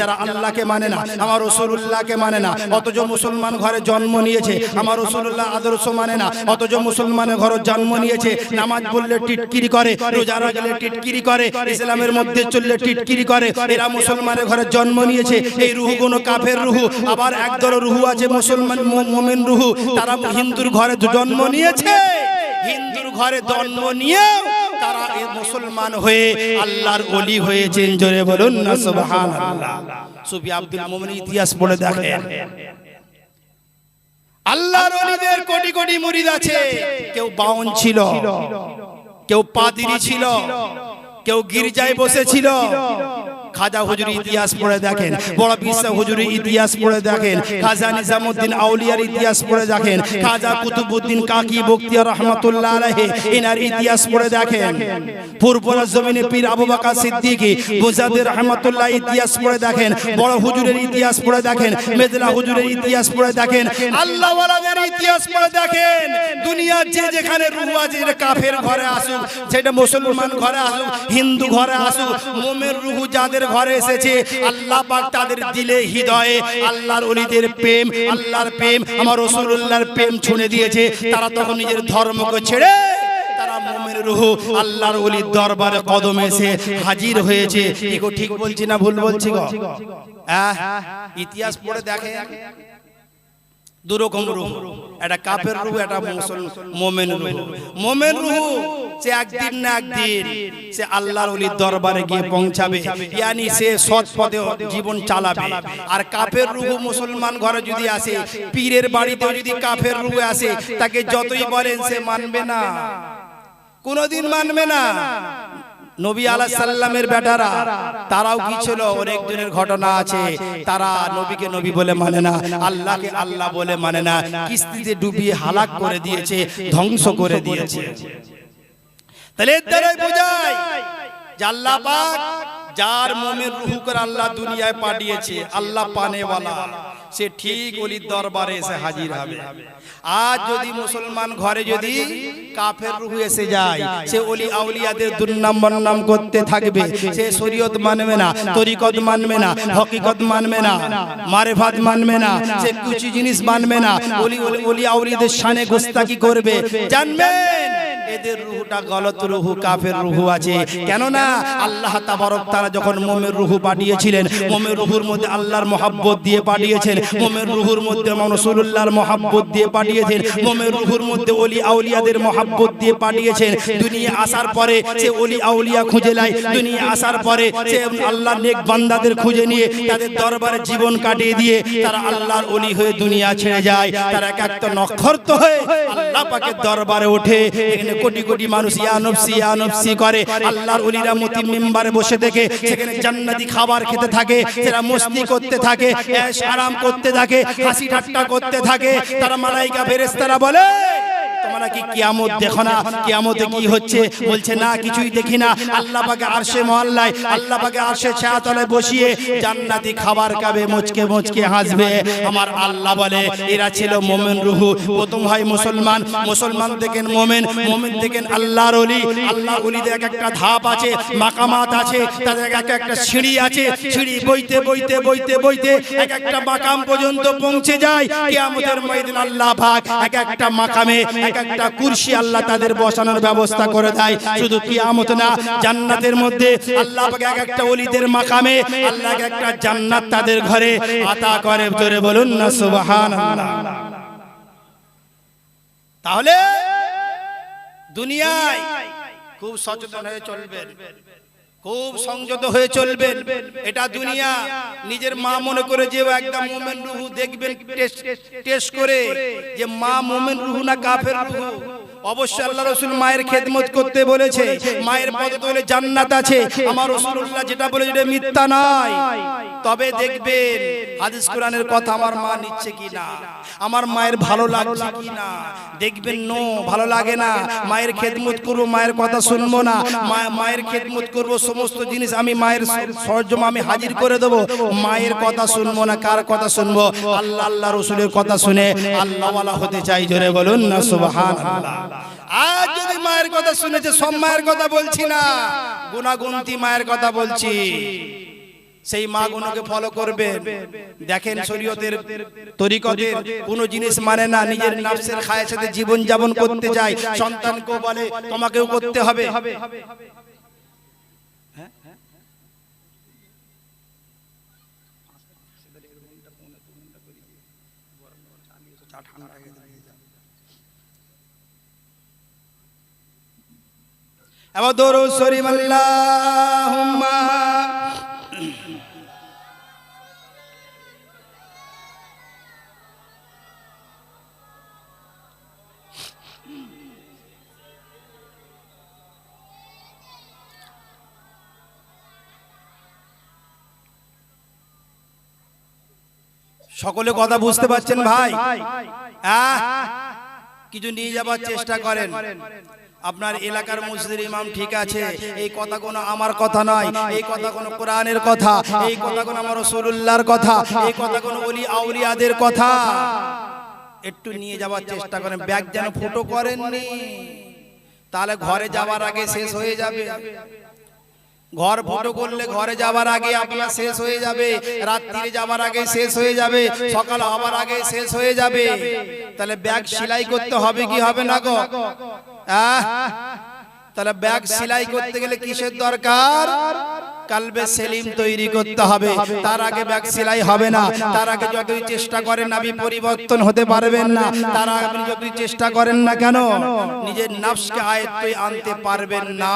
যারা আল্লাহকে মানে না, আমার রসুল্লাহকে মানে না, অথচ মুসলমান ঘরে জন্ম নিয়েছে, আমার রসুল্লাহ আদর্শ মানে না, অথচ মুসলমানের ঘরে জন্ম নিয়েছে, নামাজ বললে টিটকিরি করে, রোজা রাখলে টিটকিরি করে, ইসলামের মধ্যে চললে টিটকিরি করে, এরা মুসলমানের ঘরে জন্ম নিয়েছে, এই রুহু কোনো কাফের রুহু, আবার একদল রুহু আছে মুসলমান মোমেন রুহু, তারা হিন্দুর ঘরে জন্ম নিয়েছে। হিন্দুর ঘরে জন্ম নিয়ে তারা এই মুসলমান হয়ে আল্লাহর ওলি হয়েছেন। জোরে বলুন না, সুবহানাল্লাহ। সুফি আব্দুল মুমিন ইতিহাস বলে দেখেন। আল্লাহর ওলিদের কোটি কোটি মুরিদ আছে। কেউ বাউন ছিল, কেউ পাদিরি ছিল, কেউ গির্জায় বসেছিল খাজা হুজুর ইতিহাস পড়ে দেখেন বড় বিশ্ব হুজুরের ইতিহাস পড়ে দেখেন খাজা নিজামুদ্দিন আউলিয়ার ইতিহাস পড়ে দেখেন খাজা কুতুবুদ্দিন কাকি বক্তিয়ার রহমাতুল্লাহ আলাইহি এনার ইতিহাস পড়ে দেখেন। পূর্বরা জমিনে পীর আবু বকর সিদ্দিকী মুজাদ্দিদ রহমাতুল্লাহ ইতিহাস পড়ে দেখেন বড় হুজুরের ইতিহাস পড়ে দেখেন মেদলা হুজুরের ইতিহাস পড়ে দেখেন আল্লাহ ওয়ালাদের ইতিহাস পড়ে দেখেন দুনিয়ার যে যেখানে রুহ আছে কাফের ঘরে আসুক সেটা মুসলমান ঘরে আসুক হিন্দু ঘরে আসুক মোমের রুহু যাদের ঘরে এসেছে। আল্লাহ পাক তাদের দিলে হৃদয়ে আল্লাহর ওলিদের প্রেম, আল্লাহর প্রেম, আমার রসুল্লাহর প্রেম ছুঁড়ে দিয়েছে। তারা তখন নিজের ধর্মকে ছেড়ে হাজির হয়েছে। মোমেন রুহ সে একদিন না একদিন সে আল্লাহর ওলির দরবারে গিয়ে পৌঁছাবে। ইয়ানি সে সৎ পথে জীবন চালাবে। আর কাফের রুহ মুসলমান ঘরে যদি আসে পীরের বাড়িতে যদি কাফের রুহ আসে তাকে যতই বলেন সে মানবে না। কোনোদিন মানবে না। নবী আলাহ সাল্লামের বেটারা তারাও কি ছিল? অনেকজনের ঘটনা আছে। তারা নবীকে নবী বলে মানে না। আল্লাহকে আল্লাহ বলে মানে না। কিস্তিতে ডুবিয়ে হালাক করে দিয়েছে ধ্বংস করে দিয়েছে। তাহলে এর দ্বারাই বোঝায় যে আল্লাহ পাক যার মোমের রুহু করে আল্লাহ দুনিয়ায় পাঠিয়েছে আল্লাহ পানেওয়ালা। সে ঠিক অলির দরবারে এসে হাজির হবে। আজ যদি মুসলমান ঘরে যদি কাফের রুহু এসে যায় সে অলি আউলিয়াদের দুর্নাম বন্নাম করতে থাকবে। সে শরীয়ত মানবে না তরিকত মানবে না হকিকত মানবে না মারেফাত মানবে না সে কিছু জিনিস মানবে না। অলি অলি- আউলিয়াদের শানে গোস্তাকি করবে। জানবেন? এদের রুহুটা গলত রুহু, কাফের রুহু আছে। কেননা আল্লাহ তাবারক তারা যখন মোমের রুহু পাঠিয়েছিলেন, মোমের রুহুর মধ্যে আল্লাহর মহাব্বত দিয়ে পাঠিয়েছেন, মোমের রুহুর মধ্যে রসুল্লাহর মহাব্বত দিয়ে পাঠিয়েছেন, মোমের রুহুর মধ্যে অলি আউলিয়াদের মহাব্বত দিয়ে পাঠিয়েছেন। দুনিয়া আসার পরে সে অলি আউলিয়া খুঁজে নেয়, দুনিয়া আসার পরে সে আল্লাহ নেক বান্দাদের খুঁজে নিয়ে তাদের দরবারে জীবন কাটিয়ে দিয়ে তারা আল্লাহর অলি হয়ে দুনিয়া ছেড়ে যায়। তারা এক একটা নক্ষত্র হয়ে আল্লাহ পাকের দরবারে ওঠে। এখানে কোটি কোটি মানুষ ইয়ানফসি ইয়ানফসি করে। আল্লাহর ওলিরা মতি মেম্বারে বসে থেকে সেখানে জান্নাতি খাবার খেতে থাকে তারা মস্তি করতে থাকে আরাম করতে থাকে, হাসি ঠাট্টা করতে থাকে, তারা মালাইকা ফেরেশতারা বলে তোমরা কি কিয়ামত দেখো না কিয়ামতে কি হচ্ছে? বলছে না কিছুই দেখি না আল্লাহ পাকে আরশে মহল্লায় আল্লাহ পাকে আরশে ছায়াতলায় বসিয়ে জান্নাতি খাবার খাবে মুচকে মুচকে হাসবে। আমার আল্লাহ বলে এরা ছিল মোমেন রুহু। প্রথম হয় মুসলমান মুসলমান দেখেন মোমেন মোমেন দেখেন আল্লাহর ওলি আল্লাহ ওলিদের এক একটা ধাপ আছে মাকামাত আছে তাদের এক একটা সিঁড়ি আছে সিঁড়ি বইতে বইতে বইতে বইতে এক একটা মাকাম পর্যন্ত পৌঁছে যায় কিয়ামতের ময়দান আল্লাহ পাক এক একটা মাকামে এক একটা কুরসি আল্লাহ তাদের বসানোর ব্যবস্থা করে দেয়। শুধু কিয়ামত না, জান্নাতের মধ্যে আল্লাহ এক একটা ওলিদের মাকামে আল্লাহ একটা জান্নাত তাদের ঘরে আতা করে। জোরে বলুন না, সুবহানাল্লাহ। তাহলে দুনিয়ায় খুব সচেতন হয়ে চলবেন। খুব সংযত হয়ে চলবেন। এটা দুনিয়া নিজের মা মনে করে যে একদম মোমেন রুহু দেখবেন টেস্ট টেস্ট করে যে মা মোমেন রুহু না কাফের রুহু। অবশ্যই আল্লাহ রসুল মায়ের খেদমত করতে বলেছে মায়ের পদে বলে জান্নাত আছে আমার রসুল্লাহ যেটা বলে যেটা মিথ্যা নয়। তবে দেখবেন হাদিস কোরআনের কথা আমার মা নিচ্ছে কি না আমার মায়ের ভালো লাগছে কি না দেখবেন নো ভালো লাগে না। মায়ের খেদমত করব মায়ের কথা শুনব না। মায়ের খেদমত করব সমস্ত জিনিস আমি মায়ের সরজম আমি হাজির করে দেবো। মায়ের কথা শুনব না কার কথা শুনব? আল্লাহ আল্লাহ রসুলের কথা শুনে আল্লাহওয়ালা হতে চাই জোরে বলুন না সুবহান আজ যদি মায়ের কথা শুনেছে সব মায়ের কথা বলছি না গুণাগুন্তি মায়ের কথা বলছি, সেই মা গুলোকে ফলো করবে দেখেন শরীয়তের তরিকতের কোন জিনিস মানে না, নিজের নাফসের খায়ের সাথে জীবন যাপন করতে চায় সন্তানকেও বলে, তোমাকেও করতে হবে। এবার দরুদ শরীফ আল্লাহুম্মা। সকলে কথা বুঝতে পারছেন ভাই? কিছু নিয়ে যাবার চেষ্টা করেন। আপনার এলাকার মসজিদের ইমাম ঠিক আছে। এই কথা কোনো আমার কথা নয়। এই কথা কোনো কোরআনের কথা। এই কথা কোনো আমার রসুল্লাহর কথা এই কথা কোনো অলি আউলিয়াদের কথা। একটু নিয়ে যাবার চেষ্টা করেন। ব্যাগ যেন ফুটো করেননি। তাহলে ঘরে যাবার আগে শেষ হয়ে যাবে। ঘর ফটো করলে ঘরে যাবার আগে আপনার শেষ হয়ে যাবে রাত্রিরে যাবার আগে শেষ হয়ে যাবে সকাল হবার আগে শেষ হয়ে যাবে। তাহলে ব্যাগ সেলাই করতে হবে কি হবে না গো? তাহলে ব্যাগ সেলাই করতে গেলে কিসের দরকার? কালবে সেলিম তৈরি করতে হবে। তার আগে ব্যাগ সেলাই হবে না। তার আগে যতই চেষ্টা করেন আপনি পরিবর্তন হতে পারবেন না। তার আগে আপনি যতই চেষ্টা করেন না কেন নিজের নাফসকে আয়ত্তই আনতে পারবেন না